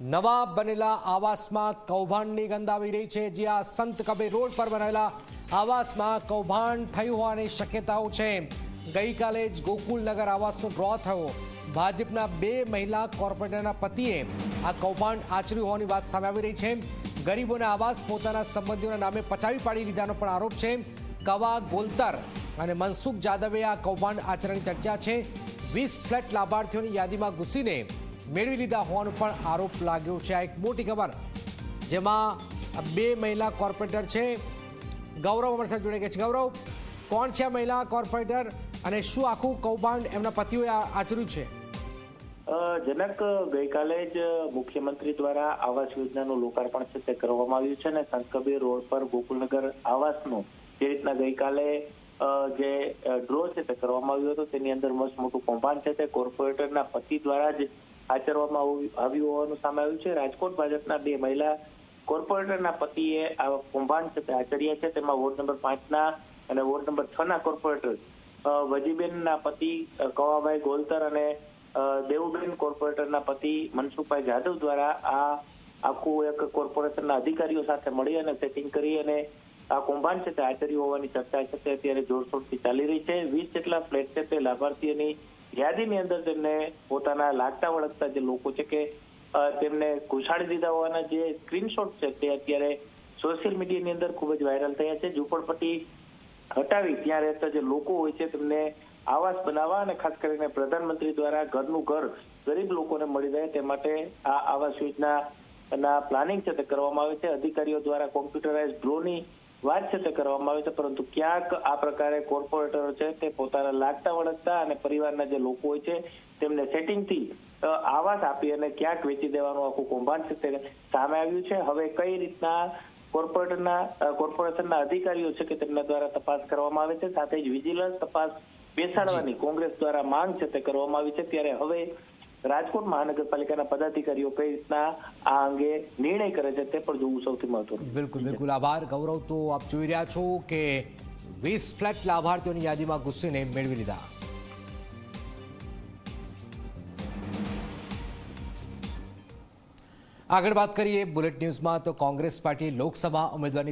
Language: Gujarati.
નવા બનેલા આવાસમાં કૌભાંડની ગંધ આવી રહી છે. જ્યાં સંત કબીર રોડ પર બનેલા આવાસમાં કૌભાંડ થયું હોવાની શક્યતાઓ છે. ગઈકાલે જ ગોકુલનગર આવાસનો ડ્રો થયો. ભાજપના બે મહિલા કોર્પોરેટરના પતિએ આ કૌભાંડ આચર્યું હોવાની વાત સામે આવી રહી છે. ગરીબોના આવાસ પોતાના સંબંધીઓના નામે પચાવી પાડી લીધાનો પણ આરોપ છે. કવા ગોલતર અને મનસુખ જાદવે આ કૌભાંડ આચરણની ચર્ચા છે. વીસ ફ્લેટ લાભાર્થીઓની યાદીમાં ઘૂસીને મેળવી લીધા હોવાનો પણ આરોપ લાગ્યો છે. આ એક મોટી ખબર જેમાં બે મહિલા કોર્પોરેટર છે. ગૌરવ અમારી સાથે જોડાઈ ગયા છે. ગૌરવ, કોણ છે આ મહિલા કોર્પોરેટર અને શું આખું કૌભાંડ એમના પતિઓએ આચર્યું છે? જનક ગઈકાલે જ મુખ્યમંત્રી દ્વારા આવાસ યોજનાનું લોકાર્પણ છે તે કરવામાં આવ્યું છે અને સંતકબીર રોડ પર ગોકુલનગર આવાસનું જે રીતના ગઈકાલે જે ડ્રો છે તે કરવામાં આવ્યો હતો, તેની અંદર મસ્ત મોટું કૌભાંડ છે તે કોર્પોરેટરના પતિ દ્વારા જ આચરવામાં આવ્યું- હોવાનું સામે આવ્યું છે. રાજકોટ ભાજપના બે મહિલા કોર્પોરેટરના પતિએ આ કૌભાંડ છે તે આચર્યા છે. તેમાં વોર્ડ નંબર પાંચના અને વોર્ડ નંબર છ ના કોર્પોરેટર વજીબેનના પતિ કવાભાઈ ગોલતર અને દેવુબેન કોર્પોરેટરના પતિ મનસુખભાઈ જાદવ દ્વારા આ આખું એક કોર્પોરેશનના અધિકારીઓ સાથે મળી અને સેટિંગ કરી અને આ કૌભાંડ છે તે આચર્યું હોવાની ચર્ચા છે તે અત્યારે જોરશોરથી ચાલી રહી છે. વીસ જેટલા ફ્લેટ છે તે લાભાર્થીઓની યાદીની અંદર તેમને પોતાના લાગતા વળગતા જે લોકો છે કે તેમને ઘુસાડી દીધા હોવાના જે સ્ક્રીનશોટ છે તે અત્યારે સોશિયલ મીડિયાની અંદર ખૂબ જ વાયરલ થયા છે. ઝૂંપડપટ્ટી હટાવી ત્યાં રહેતા જે લોકો હોય છે તેમને આવાસ બનાવવા અને ખાસ કરીને પ્રધાનમંત્રી દ્વારા ઘરનું ઘર ગરીબ લોકોને મળી રહે તે માટે આ આવાસ યોજના ના પ્લાનિંગ છે તે કરવામાં આવે છે. અધિકારીઓ દ્વારા કોમ્પ્યુટરાઇઝ ડ્રોની વાત છે તે કરવામાં આવે છે પરંતુ ક્યાંક આ પ્રકારે કોર્પોરેટરો છે તે પોતાના લાગતા વળગતા અને પરિવારના જે લોકો હોય છે તેમને સેટિંગથી આવાસ આપી અને ક્યાંક વેચી દેવાનું આખું કૌભાંડ છે તે સામે આવ્યું છે. હવે કઈ રીતના કોર્પોરેટરના કોર્પોરેશનના અધિકારીઓ છે કે તેમના દ્વારા તપાસ કરવામાં આવે છે? સાથે જ વિજિલન્સ તપાસ બેસાડવાની કોંગ્રેસ દ્વારા માંગ છે તે કરવામાં આવી છે. ત્યારે હવે રાજકોટ મહાનગરપાલિકાના પદાધિકારીઓ કઈ રીતના આ અંગે નિર્ણય કરે છે તે પણ જોવું સૌથી મહત્વનું. બિલકુલ બિલકુલ. આભાર, ગૌરવ. તો આપ જોઈ રહ્યા છો કે વીસ ફ્લેટ લાભાર્થીઓની યાદીમાં ગુસ્સીને મેળવી લીધા. આગળ વાત કરીએ બુલેટ ન્યૂઝમાં તો કોંગ્રેસ પાર્ટી લોકસભા ઉમેદવારની